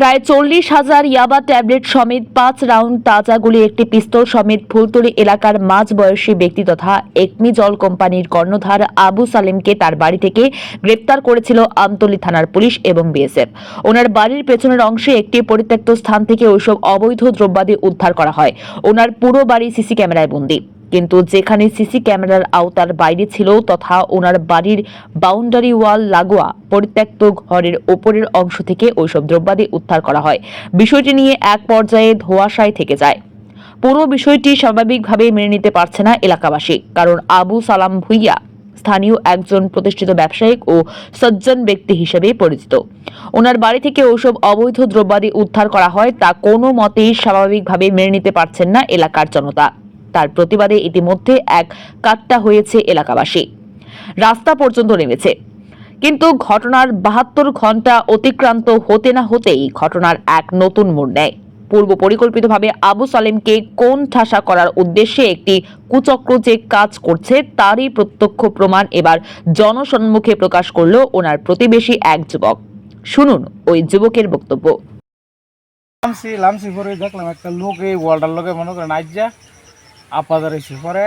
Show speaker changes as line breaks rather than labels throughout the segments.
প্রায় চল্লিশ হাজার ইয়াবা ট্যাবলেট সমেত পাঁচ রাউন্ড তাজা গুলি একটি পিস্তল সমেত ফুলতলি এলাকার মাঝ বয়সী ব্যক্তি তথা একমি জল কোম্পানির কর্ণধার আবু সালেমকে তার বাড়ি থেকে গ্রেপ্তার করেছিল আমতলী থানার পুলিশ এবং বিএসএফ। ওনার বাড়ির পেছনের অংশে একটি পরিত্যক্ত স্থান থেকে ওইসব অবৈধ দ্রব্যাদি উদ্ধার করা হয়। ওনার পুরো বাড়ি সিসি ক্যামেরায় বন্দী। কিন্তু যেখানে সিসি ক্যামেরার আওতার বাইরে ছিল তথা ওনার বাড়ির বাউন্ডারি ওয়াল লাগোয়া পরিত্যক্ত ঘরের ওপরের অংশ থেকে ওইসব দ্রব্যাদি উদ্ধার করা হয়। বিষয়টি নিয়ে এক পর্যায়ে ধোয়াশায় থেকে যায়। পুরো বিষয়টি স্বাভাবিকভাবে মেনে নিতে পারছে না এলাকাবাসী, কারণ আবু সালাম ভুইয়া স্থানীয় একজন প্রতিষ্ঠিত ব্যবসায়িক ও সজ্জন ব্যক্তি হিসেবে পরিচিত। ওনার বাড়ি থেকে ওসব অবৈধ দ্রব্যাদি উদ্ধার করা হয় তা কোনো মতেই স্বাভাবিকভাবে মেনে নিতে পারছেন না এলাকার জনতা। তার প্রতিবাদে ইতিমধ্যে এক কাট্টা হয়েছে এলাকাবাসী। রাস্তা পর্যন্ত নেমেছে। কিন্তু ঘটনার বাহাত্তর ঘণ্টা অতিক্রান্ত হতে না হতেই ঘটনার এক নতুন মোড় নেয়। পূর্ব পরিকল্পিতভাবে আবু সালেমকে কোন ঠাসা করার উদ্দেশ্যে একটি কুচক্র যে কাজ করছে, তারই প্রত্যক্ষ প্রমাণ এবার জনসম্মুখে প্রকাশ করল ওনার প্রতিবেশী এক যুবক। শুনুন ওই যুবকের বক্তব্য।
লামসি লামসি পরে দেখলাম একটা লোক এই ওয়ালটার লোকে মনে করেন আজ আপাদার এসে পরে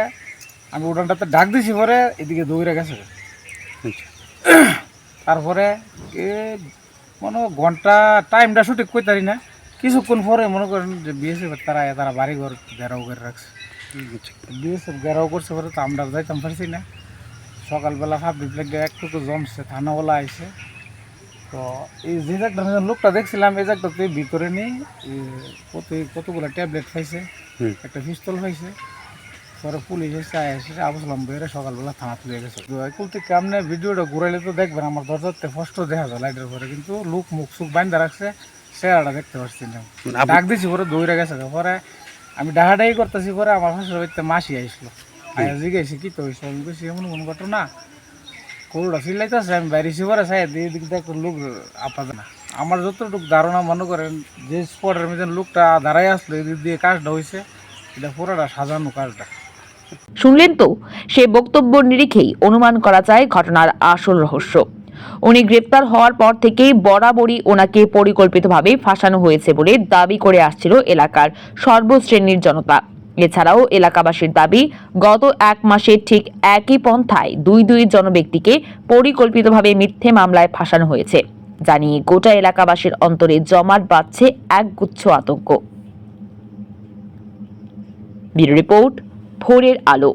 আমি উড়ানটাতে ডাক দিছি পরে এদিকে দৌড়ে গেছে। তারপরে এ মনে ঘণ্টা টাইমটা সঠিক কই তারি না। কিছুক্ষণ পরে মনে করেন যে বিএসএফ তারা তারা বাড়ি ঘর ঘেরাও করে রাখছে। বিএসএফ ঘেরাও করছে পরে তো আমরা যাইতাম পারছি না। সকালবেলা হাফিজ লেগে একটু তো জমছে থানাওয়ালা আইছে। তো এই যে জায়গাটা আমি লোকটা দেখছিলাম এই জায়গাটাতে ভিতরে নেই কত কতগুলো ট্যাবলেট খাইছে একটা পিস্তল খাইছে পরে পুলিশ এসে এসে আবুসলাম বেরে সকালবেলা থানা তুলে গেছে। তো একুল থেকে আপনি ভিডিওটা ঘুরাইলে তো দেখবেন আমার দরজাতে স্পষ্ট দেখা যায় লাইটের পরে কিন্তু লোক মুখ সুখ বান্ধা রাখছে চেহারাটা দেখতে পাচ্ছি না। ডাক দিছি পরে দৌড়ে গেছে পরে আমি ডাহাডাই করতেছি পরে আমার হাসির বাড়িতে মাসি আইসলো। জিজ্ঞাসি কি তো হয়েছে আমি বেশি এমন কোনো ঘটনা কোলটা সিলাইতেছে আমি বাইরেছি পরে সাই দিয়ে দিক দেখো লোক আপাতত না। আমার যতটুকু ধারণা, মনে করেন, যে স্পটের মধ্যে লোকটা দাঁড়াই আসলো, এদিক দিয়ে কাজটা হয়েছে এটা পুরোটা সাজানো কাজটা।
শুনলেন তো? সে বক্তব্য নিরিখেই অনুমান করা যায় ঘটনার আসল রহস্য। উনি গ্রেপ্তার হওয়ার পর থেকেই বরাবরই ওনাকে পরিকল্পিতভাবে ফাঁসানো হয়েছে বলে দাবি করে আসছিল এলাকার সর্বশ্রেণীর জনতা। এছাড়াও এলাকাবাসীর দাবি, গত এক মাসে ঠিক একই পন্থায় দুই দুই জনব্যক্তিকে পরিকল্পিতভাবে মিথ্যে মামলায় ফাঁসানো হয়েছে। জানিয়ে গোটা এলাকাবাসীর অন্তরে জমাট বাঁধছে একগুচ্ছ আতঙ্ক। রিপোর্ট, ভোরের আলো।